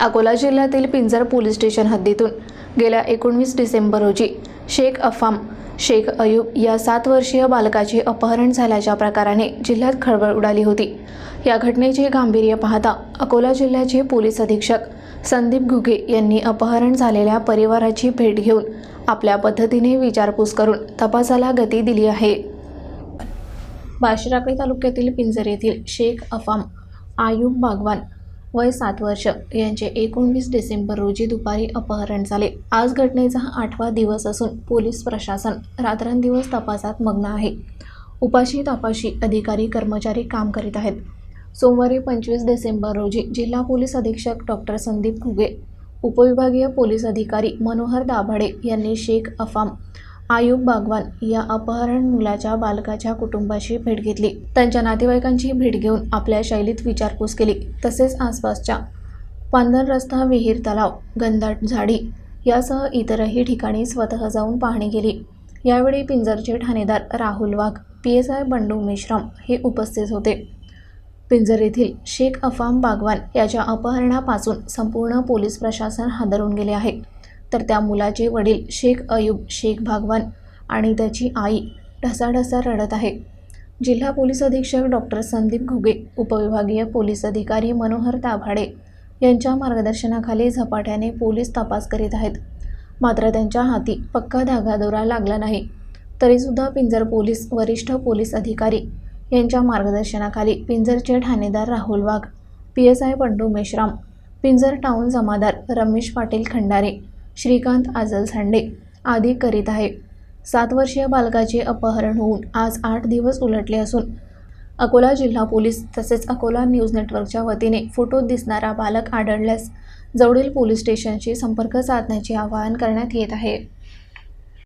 अकोला जिल्ह्यातील पिंजर police station हद्दीतून गेल्या एकोणवीस डिसेंबर रोजी शेख अफाम शेख अयूब या सात वर्षीय बालकाचे अपहरण झाल्याच्या प्रकाराने जिल्ह्यात खळबळ उडाली होती. या घटनेचे गांभीर्य पाहता अकोला जिल्ह्याचे पोलीस अधीक्षक संदीप घुगे यांनी अपहरण झालेल्या परिवाराची भेट घेऊन आपल्या पद्धतीने विचारपूस करून तपासाला गती दिली आहे. बाशिराकळी तालुक्यातील पिंजर येथील शेख अफाम आयुब बागवान वय सात वर्ष. यांचे एकोणवीस डिसेंबर रोजी दुपारी अपहरण झाले. आज घटनेचा हा आठवा दिवस असून पोलीस प्रशासन रात्रंदिवस तपासात मग्न आहे. उपाशी तपाशी अधिकारी कर्मचारी काम करीत आहेत. सोमवारी पंचवीस डिसेंबर रोजी जिल्हा पोलीस अधीक्षक डॉक्टर संदीप घुगे उपविभागीय पोलीस अधिकारी मनोहर दाभाडे यांनी शेख अफाम आयुब बागवान या अपहरण मुलाच्या बालकाच्या कुटुंबाशी भेट घेतली. त्यांच्या नातेवाईकांची भेट घेऊन आपल्या शैलीत विचारपूस केली. तसेच आसपासच्या पांधर रस्ता विहीर तलाव गंधाट झाडी यासह इतरही ठिकाणी स्वतः जाऊन पाहणी केली. यावेळी पिंजरचे ठाणेदार Rahul Wagh P S I Bandu Meshram हे उपस्थित होते. पिंजर येथील शेख अफाम बागवान याच्या अपहरणापासून संपूर्ण पोलीस प्रशासन हादरून गेले आहे. तर त्या मुलाचे वडील शेख अयूब शेख भागवान आणि त्याची आई ढसाढसा रडत आहे. जिल्हा पोलीस अधीक्षक डॉक्टर संदीप घुगे उपविभागीय पोलीस अधिकारी मनोहर ताभाडे यांच्या मार्गदर्शनाखाली झपाट्याने पोलीस तपास करीत आहेत. मात्र त्यांच्या हाती पक्का धागादोरा लागला नाही. तरीसुद्धा पिंजर पोलीस वरिष्ठ पोलीस अधिकारी यांच्या मार्गदर्शनाखाली पिंजरचे ठाणेदार Rahul Wagh P S I Pandu Meshram Pinjar town जमादार रमेश पाटील खंडारे श्रीकांत आजल सांडे आदी करीत आहे. सात वर्षीय बालकाचे अपहरण होऊन आज आठ दिवस उलटले असून अकोला जिल्हा पोलीस तसेच अकोला न्यूज नेटवर्कच्या वतीने फोटोत दिसणारा बालक आढळल्यास जवळील पोलीस स्टेशनशी संपर्क साधण्याचे आवाहन करण्यात येत आहे.